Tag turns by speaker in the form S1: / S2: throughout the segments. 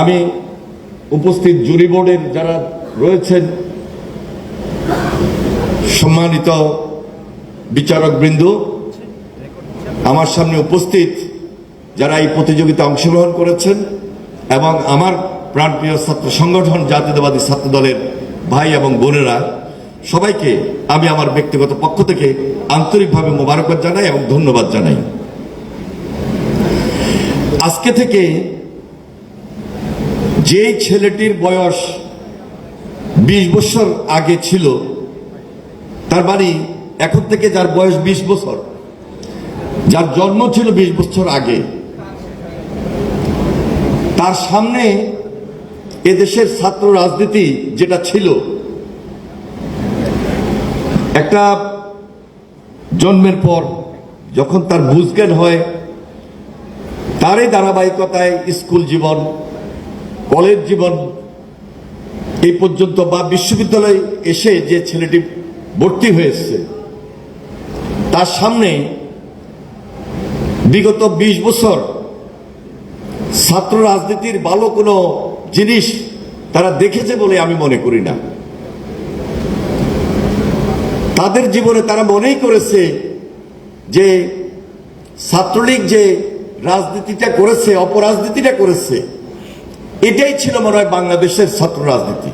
S1: আমি উপস্থিত জুরি বোর্ডের যারা রয়েছেন, সম্মানিত বিচারক বৃন্দ আমার সামনে উপস্থিত যারা এই প্রতিযোগিতা অংশগ্রহণ করেছেন এবং আমার প্রাণপ্রিয় ছাত্র সংগঠন জাতীয়তাবাদী ছাত্র দলের ভাই এবং বোনেরা, সবাইকে আমি আমার ব্যক্তিগত পক্ষ থেকে আন্তরিকভাবে মোবারকবাদ জানাই এবং ধন্যবাদ জানাই। আজকে থেকে যে ছেলেটির বয়স বিশ বছর আগে ছিল, তার বাড়ি এখন থেকে যার বয়স বিশ বছর, যার জন্ম ছিল বিশ বছর আগে, তার সামনে এদেশের ছাত্র রাজনীতি যেটা ছিল, একটা জন্মের পর যখন তার বুঝজ্ঞান হয়, তারই ধারাবাহিকতায় স্কুল জীবন কলেজ জীবন এই পর্যন্ত বা বিশ্ববিদ্যালয়ে এসে যে ছেলেটি ভর্তি হয়েছে, তার সামনে বিগত ২০ বছর ছাত্র রাজনীতির ভালো কোনো জিনিস তারা দেখেছে বলে আমি মনে করি না। তাদের জীবনে তারা মনেই করেছে যে ছাত্রলীগ যে রাজনীতিটা করেছে, অপরাজনীতিটা করেছে এটাই ছিল মনে হয় বাংলাদেশের ছাত্র রাজনীতি।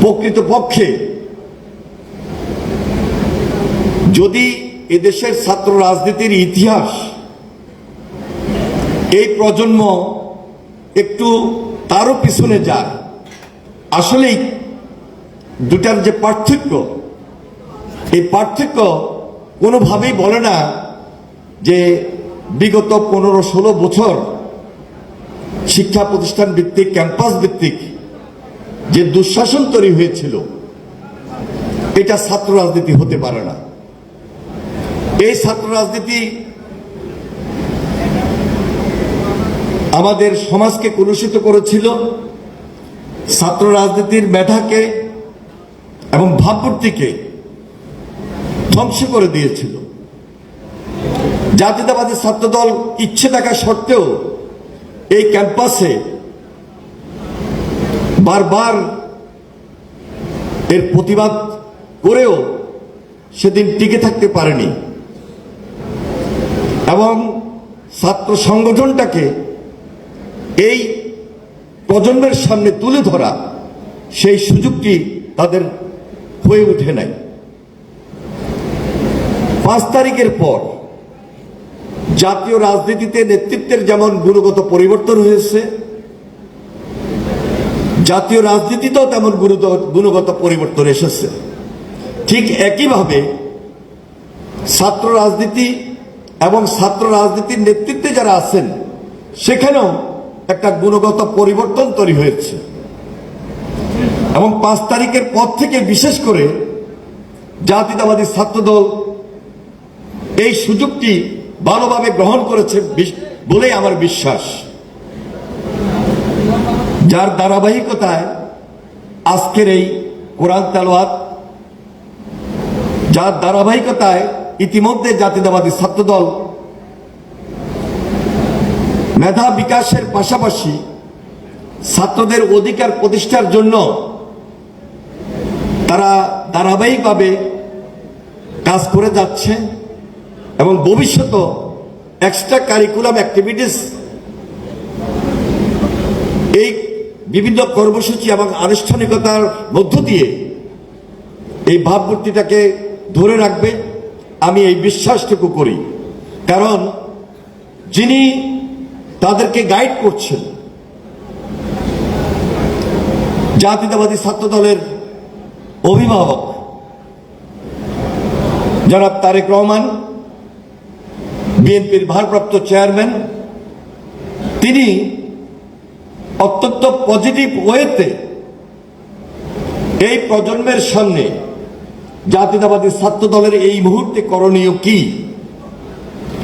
S1: প্রকৃত পক্ষে যদি এদেশের ছাত্র রাজনীতির ইতিহাস এই প্রজন্ম একটু তারও পিছনে যায়, আসলেই দুটার যে পার্থক্য, এই পার্থক্য কোনোভাবেই বলে না যে বিগত পনেরো ষোলো বছর শিক্ষা প্রতিষ্ঠান ভিত্তিক, ক্যাম্পাস ভিত্তিক যে দুঃশাসন তৈরি হয়েছিল, এটা ছাত্র রাজনীতি হতে পারে না। এই ছাত্র রাজনীতি আমাদের সমাজকে কলুষিত করেছিল, ছাত্র রাজনীতির মেধাকে এবং ভাবমূর্তিকে ধ্বংস করে দিয়েছিল। জাতীয়তাবাদী ছাত্রদল ইচ্ছে থাকা সত্ত্বেও এই ক্যাম্পাসে বারবার এর প্রতিবাদ করেও সেদিন টিকে থাকতে পারেনি। এবং ছাত্র সংগঠনটাকে এই প্রজন্মের সামনে তুলে ধরা সেই সুযোগটি তাদের হয়ে ওঠে নাই। পাঁচ তারিখের পর জাতীয় রাজনীতিতে নেতৃত্বের যেমন গুণগত পরিবর্তন হয়েছে, জাতীয় রাজনীতিতেও তেমন গুণগত- পরিবর্তন এসেছে। ঠিক একইভাবে ছাত্র রাজনীতি এবং ছাত্র রাজনীতির নেতৃত্বে যারা আছেন, সেখানেও একটা গুণগত পরিবর্তন তৈরি হয়েছে। এবং পাঁচ তারিখের পর থেকে বিশেষ করে জাতীয়তাবাদী ছাত্রদল এই সুযোগটি ভালোভাবে গ্রহণ করেছে বলেই আমার বিশ্বাস। যার ধারাবাহিকতায় আজকের এই কোরআন তেলোয়াত যার ধারাবাহিকতায় ইতিমধ্যে জাতীয়তাবাদী ছাত্রদল মেধা বিকাশের পাশাপাশি ছাত্রদের অধিকার প্রতিষ্ঠার জন্য তারা ধারাবাহিকভাবে কাজ করে যাচ্ছে। এবং ভবিষ্যত এক্সট্রা কারিকুলাম অ্যাক্টিভিটিস এই বিভিন্ন কর্মসূচি এবং আনুষ্ঠানিকতার মধ্য দিয়ে এই ভাবমূর্তিটাকে ধরে রাখবে, আমি এই বিশ্বাসটুকু করি। কারণ যিনি তাদেরকে গাইড করছেন, জাতীয়তাবাদী ছাত্র দলের অভিভাবক, জনাব তারেক রহমান বিএনপির ভারপ্রাপ্ত চেয়ারম্যান, তিনি অত্যন্ত পজিটিভ ওয়েতে এই প্রজন্মের সামনে জাতীয়তাবাদী ছাত্র দলের এই মুহূর্তে করণীয় কি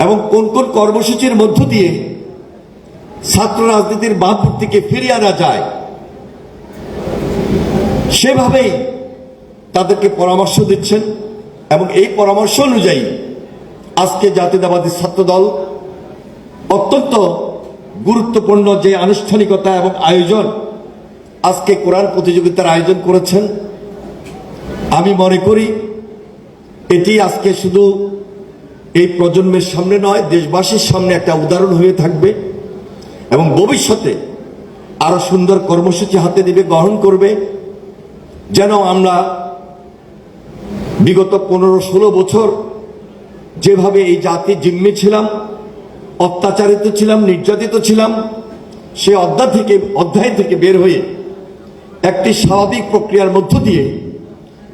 S1: এবং কোন কোন কর্মসূচির মধ্য দিয়ে ছাত্র রাজনীতির থেকে ফিরিয়ে আনা যায়, সেভাবেই তাদেরকে পরামর্শ দিচ্ছেন এবং এই পরামর্শ অনুযায়ী আজকে জাতীয়তাবাদী ছাত্র দল অত্যন্ত গুরুত্বপূর্ণ যে আনুষ্ঠানিকতা এবং আয়োজন আজকে কোরআন প্রতিযোগিতার আয়োজন করেছেন, আমি মনে করি এটি আজকে শুধু এই প্রজন্মের সামনে নয়, দেশবাসীর সামনে একটা উদাহরণ হয়ে থাকবে এবং ভবিষ্যতে আরও সুন্দর কর্মসূচি হাতে দিবে গ্রহণ করবে। যেন আমরা বিগত পনেরো ষোলো বছর যেভাবে এই জাতি জিম্মি ছিলাম, অত্যাচারিত ছিলাম, নির্যাতিত ছিলাম, সে অধ্যায় থেকে অধ্যায় থেকে বের হয়ে একটি স্বাভাবিক প্রক্রিয়ার মধ্য দিয়ে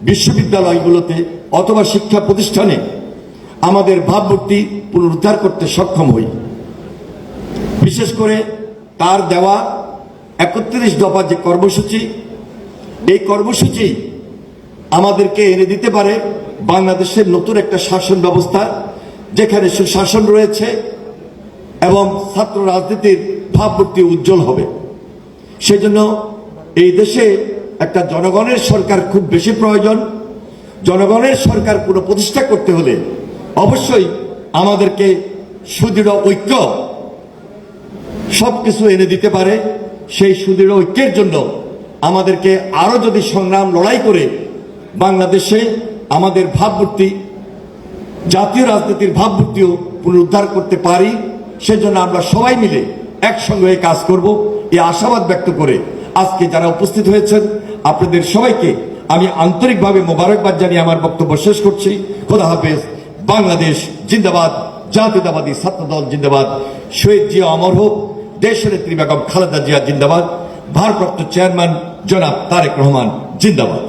S1: বিশ্ববিদ্যালয়গুলোতে অথবা শিক্ষা প্রতিষ্ঠানে আমাদের ভাবমূর্তি পুনরুদ্ধার করতে সক্ষম হই। বিশেষ করে তার দেওয়া একত্রিশ দফা যে কর্মসূচি, এই কর্মসূচি আমাদেরকে এনে দিতে পারে বাংলাদেশের নতুন একটা শাসন ব্যবস্থা, যেখানে সুশাসন রয়েছে এবং ছাত্র রাজনীতির ভাবমূর্তি উজ্জ্বল হবে। সেজন্য এই দেশে একটা জনগণের সরকার খুব বেশি প্রয়োজন। জনগণের সরকার পুরো প্রতিষ্ঠা করতে হলে অবশ্যই আমাদেরকে সুদৃঢ় ঐক্য সবকিছু এনে দিতে পারে। সেই সুদৃঢ় ঐক্যের জন্য আমাদেরকে আরও যদি সংগ্রাম লড়াই করে বাংলাদেশে আমাদের ভাবমূর্তি, জাতীয় রাজনীতির ভাবমূর্তিও পুনরুদ্ধার করতে পারি, সেজন্য আমরা সবাই মিলে একসঙ্গে হয়ে কাজ করব। এই আশাবাদ ব্যক্ত করে আজকে যারা উপস্থিত হয়েছেন, আপনাদের সবাইকে আমি আন্তরিকভাবে মোবারকবাদ জানিয়ে আমার বক্তব্য শেষ করছি। খোদা হাফেজ, বাংলাদেশ জিন্দাবাদ, জাতীয়তাবাদী ছাত্রদল জিন্দাবাদ। শহীদ জিয়া অমর হোক দেশনেত্রী বেগম খালেদা জিয়া জিন্দাবাদ। ভারপ্রাপ্ত চেয়ারম্যান জনাব তারেক রহমান জিন্দাবাদ।